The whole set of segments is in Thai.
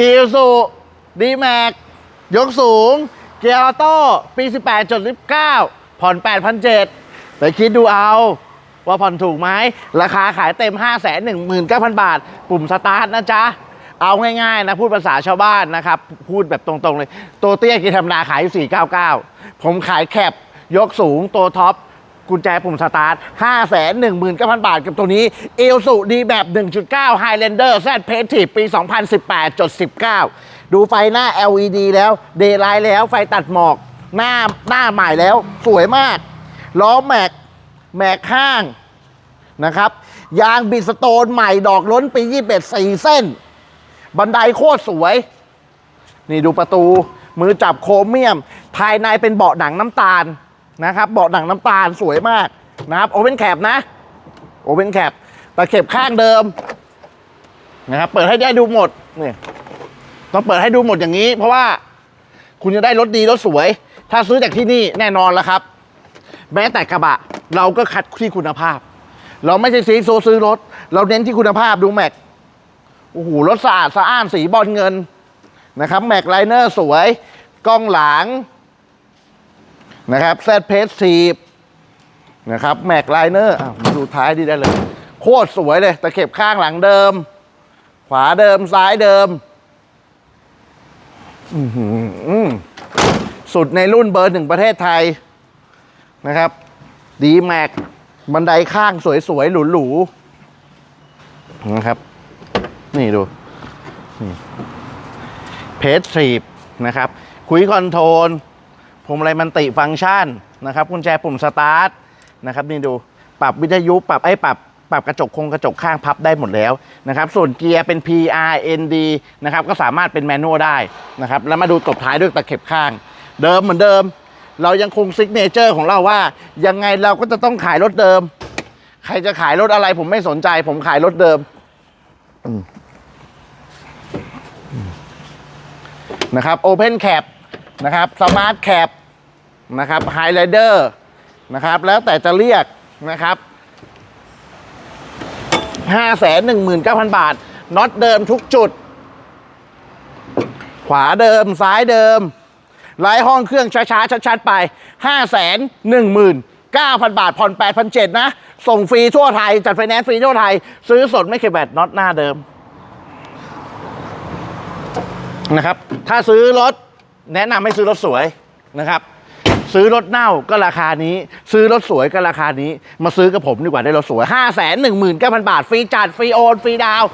อีซูดีแม็กยกสูง เกียร์ออโต้ปี 18.19 ผ่อน 8,700ไปคิดดูเอา ว่าผ่อนถูกไหม ราคาขายเต็ม 519,000 บาท ปุ่มสตาร์ทนะจ๊ะ เอาง่ายๆนะ พูดภาษาชาวบ้านนะครับ พูดแบบตรงๆเลย ตัวเตี้ยกีธรรมดาขายอยู่ 499 ผมขายแคปยกสูงตัวท็อป กุญแจปุ่มสตาร์ท 5 1 9 0 0 0 บาทกับตัวนี้เอลสุดีแบบ 1.9 Highlander Z p a t i v ปี 2018.19 ดูไฟหน้า LED แล้ว เดย์ไลท์แล้ว ไฟตัดหมอก หน้าหน้าใหม่แล้ว สวยมาก ล้อแม็ก แม็กข้างนะครับ ยางบิสโตนใหม่ดอกล้นปี 21 4 เส้น บันไดโคตรสวย นี่ดูประตู มือจับโครเมียม ภายในเป็นเบาะหนังน้ำตาล นะครับเบาะหนังน้ำตาลสวยมากนะครับโอเ n นแคปนะโอเ n นแคปตะเข็บข้างเดิมนะครับเปิดให้ได้ดูหมดนี่ต้องเปิดให้ดูหมดอย่างนี้ เพราะว่าคุณจะได้รถดีรถสวย ถ้าซื้อจากที่นี่แน่นอนแล้วครับ แม้แต่กระบะเราก็คัดที่คุณภาพ เราไม่ใช่ซีโซซื้อรถ เราเน้นที่คุณภาพดูแม็กโอ้โหรถสะอาดสะอ้านสีบอลเงินนะครับแม็กไลเนอร์สวยกล้องหลัง นะครับแซดเพสซีบนะครับแม็กไลเนอร์มาดูท้ายดีได้เลย โคตรสวยเลยตะเข็บข้างหลังเดิม ขวาเดิมซ้ายเดิมสุดในรุ่นเบอร์หนึ่งประเทศไทยนะครับ ดีแม็กบันไดข้างสวยๆ หรูๆนะครับ นี่ดูเพจทรีบนะครับ คุยคอนโทรล พวงมาลัยมันติฟังก์ชันนะครับกุญแจปุ่มสตาร์ทนะครับนี่ดูปรับวิทยุปรับไอ้ปรับปรับกระจกคงกระจกข้างพับได้หมดแล้วนะครับ ส่วนเกียร์เป็น PRND นะครับก็สามารถเป็นแมนนวลได้นะครับ แล้วมาดูตบท้ายด้วยตะเข็บข้าง เดิมเหมือนเดิม เรายังคงซิกเนเจอร์ของเราว่า ยังไงเราก็จะต้องขายรถเดิม ใครจะขายรถอะไรผมไม่สนใจ ผมขายรถเดิมนะครับ Open Cap นะครับ Smart Cap นะครับ Highlander นะครับแล้วแต่จะเรียกนะครับ519,000 บาทน็อตเดิมทุกจุด ขวาเดิมซ้ายเดิมไล่ห้องเครื่องช้าๆชัดๆไป 519,000 บาท ผ่อน 8,700 นะ ส่งฟรีทั่วไทย จัดไฟแนนซ์ฟรีทั่วไทย ซื้อสดไม่เคยแบตน็อตหน้าเดิม นะครับ ถ้าซื้อรถ แนะนำให้ซื้อรถสวยนะครับ ซื้อรถเน่าก็ราคานี้ ซื้อรถสวยก็ราคานี้ มาซื้อกับผมดีกว่าได้รถสวย 5 1 9 0 0 0 บาท ฟรีจัดฟรีโอนฟรีดาว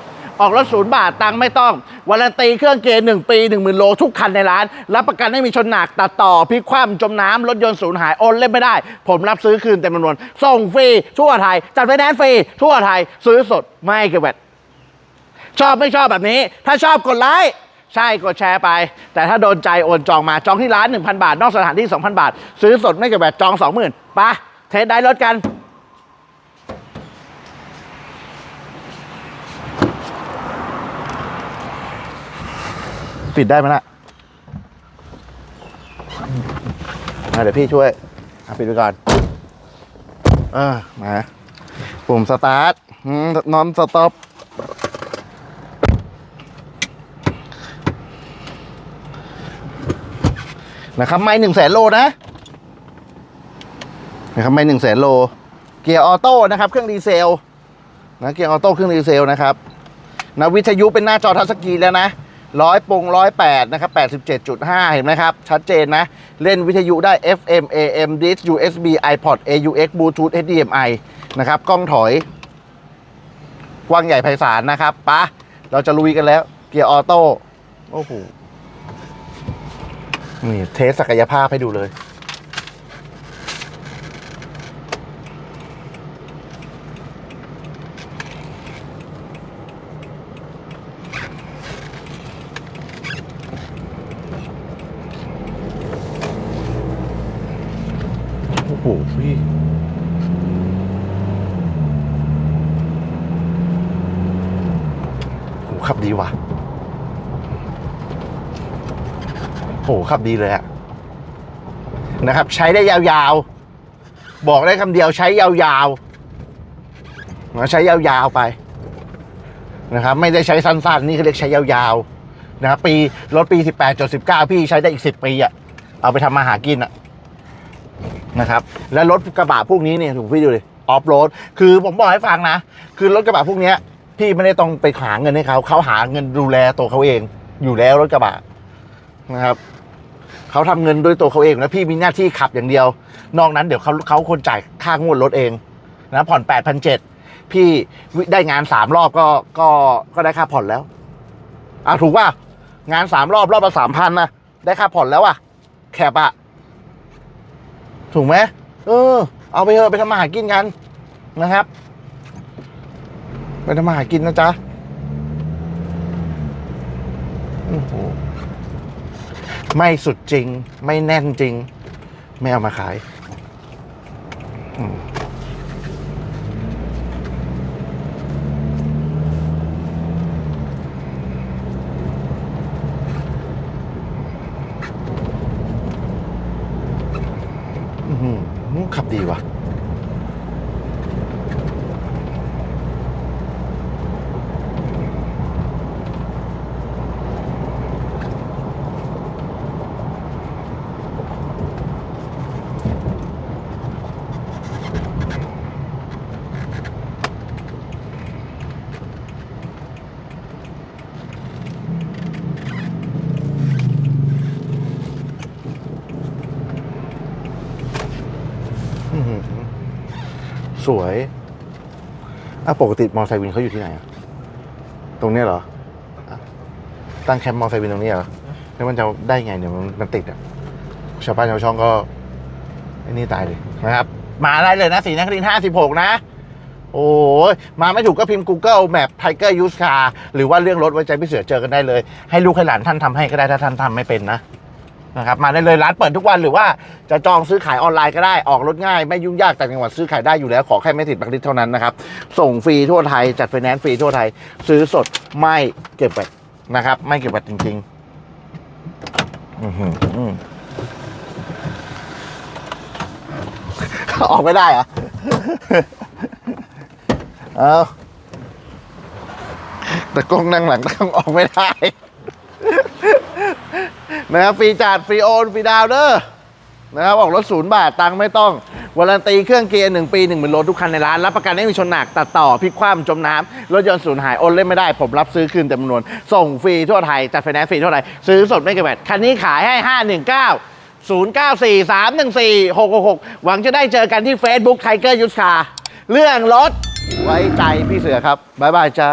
ออกรถศูนย์บาทตังไม่ต้องวารันตีเครื่องเกณฑ์1ปี 10,000 โลทุกคันในร้าน รับประกันไม่มีชนหนักตัดต่อพลิกคว่ำจมน้ำรถยนต์สูญหายโอนเล่นไม่ได้ ผมรับซื้อคืนเต็มจำนวนส่งฟรีทั่วไทย จัดไฟแนนซ์ฟรีทั่วไทยซื้อสดไม่เก็บแวตชอบไม่ชอบแบบนี้ ถ้าชอบกดไลค์ ใช่กดแชร์ไป แต่ถ้าโดนใจโอนจองมาจองที่ร้าน 1,000 บาท นอกสถานที่ 2,000 บาท ซื้อสดไม่เก็บแบบจอง 20,000ปะเทสได้รถกันปิดได้ไหมล่ะอะเดี๋ยวพี่ช่วยปิดไปก่อนเออมาปุ่มสตาร์ทนอนสต็อป นะครับไม่หนึ่งแสนโลนะนะครับไม่หนึ่งแสนโล เกียร์ออโต้นะครับ เครื่องดีเซลนะเกียร์ออโต้เครื่องดีเซลนะครับนะวิทยุเป็นหน้าจอทัชสกรีนแล้วนะร้อยปงร้อยแปดนะครับแปดสิบเจ็ดจุดห้าเห็นไหมครับ ชัดเจนนะ เล่นวิทยุได้ FM AM DIS USB iPod AUX Bluetooth HDMI นะครับ กล้องถอย กว้างใหญ่ไพศาลนะครับปะเราจะลุยกันแล้ว เกียร์ออโต้โอ้โห นี่เทสศักยภาพให้ดูเลย โอ้โหพี่ขับดีว่ะ โหขับดีเลยอะนะครับ ใช้ได้ยาวๆ บอกได้คำเดียวใช้ยาวๆนะใช้ยาวๆไปนะครับ ไม่ได้ใช้สั้นๆ นี่เขาเรียกใช้ยาวๆนะครับปีรถปี 18จด19 พี่ใช้ได้อีก 10 ปีอะเอาไปทำมาหากินอะนะครับ แล้วรถกระบะพวกนี้เนี่ยถูกพี่ดูเลยออฟโรดคือผมบอกให้ฟังนะ คือรถกระบะพวกนี้พี่ไม่ได้ต้องไปหาเงินให้เขาเขาหาเงินดูแลตัวเขาเอง อยู่แล้วรถกระบะ นะครับเขาทำเงินด้วยตัวเขาเองแล้วพี่มีหน้าที่ขับอย่างเดียว นอกนั้นเดี๋ยวเขาเขาคนจ่ายค่างวดรถเองนะผ่อนแปดพันเจ็ดพี่ได้งานสามรอบก็ก็ก็ได้ค่าผ่อนแล้วอะถูกป่ะงานสามรอบรอบละสามพันนะได้ค่าผ่อนแล้วอะแคบอะถูกไหมเออ เอาไปเถอะไปทำมาหากินกันนะครับ ไปทำมาหากินนะจ๊ะโอ้โห ไม่สุดจริง ไม่แน่นจริง ไม่เอามาขายอืมอื้อหือขับดีว่ะ อื้อหือ สวยอะปกติมอไซค์วินเขาอยู่ที่ไหนอะตรงเนี้ยเหรออะตั้งแคมป์มอไซค์วินตรงนี้เหรอแล้วมันจะได้ไงเนี่ยมันมันติดอะชาวบ้านชาวช่องก็ไอ้นี่ตายเลยนะครับ มาได้เลยนะสีนักรินห้าสิบหกนะ โอ้ยมาไม่ถูกก็พิมพ์ Google Map Tiger Use Car หรือว่าเรื่องรถไว้ใจพี่เสือเจอกันได้เลย ให้ลูกให้หลานท่านทำให้ก็ได้ถ้าท่านทำไม่เป็นนะ นะครับมาได้เลยร้านเปิดทุกวันหรือว่าจะจองซื้อขายออนไลน์ก็ได้ออกรถง่ายไม่ยุ่งยากแต่จังหวัดซื้อขายได้อยู่แล้วขอแค่ไม่ติดบัตรลิสเท่านั้นนะครับส่งฟรีทั่วไทยจัดไฟแนนซ์ฟรีทั่วไทย ซื้อสดไม่เก็บแบตรนะครับ ไม่เก็บแบตรจริงๆอื้อหืออื้อออกไม่ได้เหรอเอาแต่กล้องนั่งหลังต้องออกไม่ได้ นะครับฟรีจัดฟรีโอนฟรีดาวน์เด้อนะครับออกรถศูนย์บาทตังค์ไม่ต้องวารันตีเครื่องเกียร์หนึ่งปีหนึ่งหมื่นโลทุกคันในร้าน รับประกันไม่มีชนหนักตัดต่อพลิกคว่ำจมน้ำรถยนต์สูญหายโอนเล่นไม่ได้ ผมรับซื้อคืนเต็มจำนวน ส่งฟรีทั่วไทย จัดไฟแนนซ์ฟรีทั่วไทย ซื้อสดไม่เก็บแบตคันนี้ขายให้ 519 094 314 666 หวังจะได้เจอกันที่ Facebook Tiger ยุทธคาเรื่องรถไว้ใจพี่เสือครับ บ๊ายบายจ้า